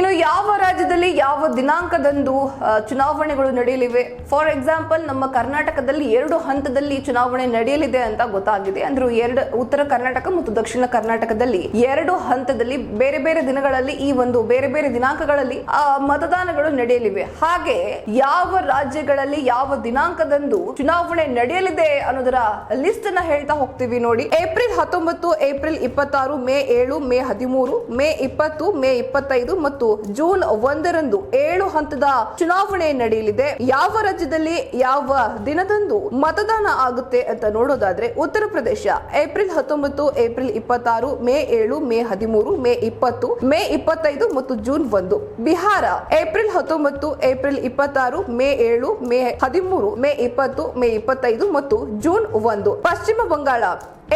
ಇನ್ನು ಯಾವ ರಾಜ್ಯದಲ್ಲಿ ಯಾವ ದಿನಾಂಕದಂದು ಚುನಾವಣೆಗಳು ನಡೆಯಲಿವೆ? ಫಾರ್ ಎಕ್ಸಾಂಪಲ್ ನಮ್ಮ ಕರ್ನಾಟಕದಲ್ಲಿ ಎರಡು ಹಂತದಲ್ಲಿ ಚುನಾವಣೆ ನಡೆಯಲಿದೆ ಅಂತ ಗೊತ್ತಾಗಿದೆ. ಅಂದ್ರೆ ಎರಡು, ಉತ್ತರ ಕರ್ನಾಟಕ ಮತ್ತು ದಕ್ಷಿಣ ಕರ್ನಾಟಕದಲ್ಲಿ ಎರಡು ಹಂತದಲ್ಲಿ ಬೇರೆ ಬೇರೆ ದಿನಗಳಲ್ಲಿ ಈ ಒಂದು ಬೇರೆ ಬೇರೆ ದಿನಾಂಕಗಳಲ್ಲಿ ಮತದಾನಗಳು ನಡೆಯಲಿವೆ. ಹಾಗೆ ಯಾವ ರಾಜ್ಯಗಳಲ್ಲಿ ಯಾವ ದಿನಾಂಕದಂದು ಚುನಾವಣೆ ನಡೆಯಲಿದೆ ಅನ್ನೋದರ ಲಿಸ್ಟ್ ಅನ್ನ ಹೇಳ್ತಾ ಹೋಗ್ತೀವಿ ನೋಡಿ. ಏಪ್ರಿಲ್ ಹತ್ತೊಂಬತ್ತು, ಏಪ್ರಿಲ್ ಇಪ್ಪತ್ತಾರು, ಮೇ ಏಳು, ಮೇ ಹದಿಮೂರು, ಮೇ ಇಪ್ಪತ್ತು, ಮೇ ಇಪ್ಪತ್ತೈದು ಮತ್ತು ಜೂನ್ ಒಂದರಂದು ಏಳು ಹಂತದ ಚುನಾವಣೆ ನಡೆಯಲಿದೆ. ಯಾವ ರಾಜ್ಯದಲ್ಲಿ ಯಾವ ದಿನದಂದು ಮತದಾನ ಆಗುತ್ತೆ ಅಂತ ನೋಡೋದಾದ್ರೆ ಉತ್ತರ ಪ್ರದೇಶ. ಏಪ್ರಿಲ್ ಹತ್ತೊಂಬತ್ತು, ಏಪ್ರಿಲ್ ಇಪ್ಪತ್ತಾರು, ಮೇ ಏಳು, ಮೇ ಹದಿಮೂರು, ಮೇ ಇಪ್ಪತ್ತು, ಮೇ ಇಪ್ಪತ್ತೈದು ಮತ್ತು ಜೂನ್ ಒಂದು. ಬಿಹಾರ, ಏಪ್ರಿಲ್ ಹತ್ತೊಂಬತ್ತು, ಏಪ್ರಿಲ್ ಇಪ್ಪತ್ತಾರು, ಮೇ ಏಳು, ಮೇ ಹದಿಮೂರು, ಮೇ ಇಪ್ಪತ್ತು, ಮೇ ಇಪ್ಪತ್ತೈದು ಮತ್ತು ಜೂನ್ ಒಂದು. ಪಶ್ಚಿಮ ಬಂಗಾಳ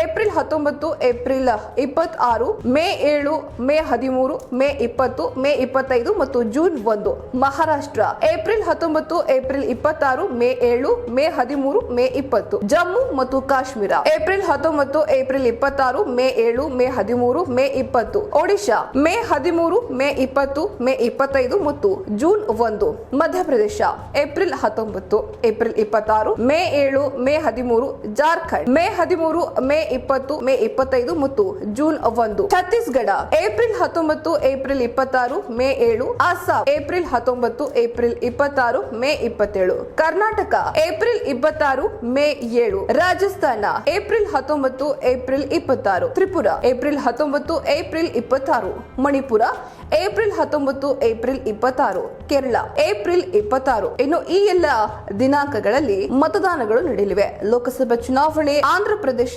ಏಪ್ರಿಲ್ ಹತ್ತೊಂಬತ್ತು, ಏಪ್ರಿಲ್ ಇಪ್ಪತ್ತಾರು, ಮೇ ಏಳು, ಮೇ ಹದಿಮೂರು, ಮೇ ಇಪ್ಪತ್ತು, ಮೇ ಇಪ್ಪತ್ತೈದು ಮತ್ತು ಜೂನ್ ಒಂದು. ಮಹಾರಾಷ್ಟ್ರ, ಏಪ್ರಿಲ್ ಹತ್ತೊಂಬತ್ತು, ಏಪ್ರಿಲ್ ಇಪ್ಪತ್ತಾರು, ಮೇ ಏಳು, ಮೇ ಹದಿಮೂರು, ಮೇ ಇಪ್ಪತ್ತು. ಜಮ್ಮು ಮತ್ತು ಕಾಶ್ಮೀರ, ಏಪ್ರಿಲ್ ಹತ್ತೊಂಬತ್ತು, ಏಪ್ರಿಲ್ ಇಪ್ಪತ್ತಾರು, ಮೇ ಏಳು, ಮೇ ಹದಿಮೂರು, ಮೇ ಇಪ್ಪತ್ತು. ಒಡಿಶಾ, ಮೇ ಹದಿಮೂರು, ಮೇ ಇಪ್ಪತ್ತು, ಮೇ ಇಪ್ಪತ್ತೈದು ಮತ್ತು ಜೂನ್ ಒಂದು. ಮಧ್ಯಪ್ರದೇಶ, ಏಪ್ರಿಲ್ ಹತ್ತೊಂಬತ್ತು, ಏಪ್ರಿಲ್ ಇಪ್ಪತ್ತಾರು, ಮೇ ಏಳು, ಮೇ ಹದಿಮೂರು, ಜಾರ್ಖಂಡ್, ಮೇ ಹದಿಮೂರು, ಮೇ ಇಪ್ಪತ್ತು, ಮೇ ಇಪ್ಪತ್ತೈದು ಮತ್ತು ಜೂನ್ ಒಂದು. ಛತ್ತೀಸ್ಗಢ, ಏಪ್ರಿಲ್ ಹತ್ತೊಂಬತ್ತು, ಏಪ್ರಿಲ್ ಇಪ್ಪತ್ತಾರು, ಮೇ ಏಳು. ಅಸ್ಸಾಂ, ಏಪ್ರಿಲ್ ಹತ್ತೊಂಬತ್ತು, ಏಪ್ರಿಲ್ ಇಪ್ಪತ್ತಾರು, ಮೇ ಇಪ್ಪತ್ತೇಳು. ಕರ್ನಾಟಕ, ಏಪ್ರಿಲ್ ಇಪ್ಪತ್ತಾರು, ಮೇ ಏಳು. ರಾಜಸ್ಥಾನ, ಏಪ್ರಿಲ್ ಹತ್ತೊಂಬತ್ತು, ಏಪ್ರಿಲ್ ಇಪ್ಪತ್ತಾರು. ತ್ರಿಪುರ, ಏಪ್ರಿಲ್ ಹತ್ತೊಂಬತ್ತು, ಏಪ್ರಿಲ್ ಇಪ್ಪತ್ತಾರು. ಮಣಿಪುರ, ಏಪ್ರಿಲ್ ಹತ್ತೊಂಬತ್ತು, ಏಪ್ರಿಲ್ ಇಪ್ಪತ್ತಾರು. ಕೇರಳ, ಏಪ್ರಿಲ್ ಇಪ್ಪತ್ತಾರು. ಇನ್ನು ಈ ಎಲ್ಲ ದಿನಾಂಕಗಳಲ್ಲಿ ಮತದಾನಗಳು ನಡೆಯಲಿವೆ. ಲೋಕಸಭಾ ಚುನಾವಣೆ, ಆಂಧ್ರ ಪ್ರದೇಶ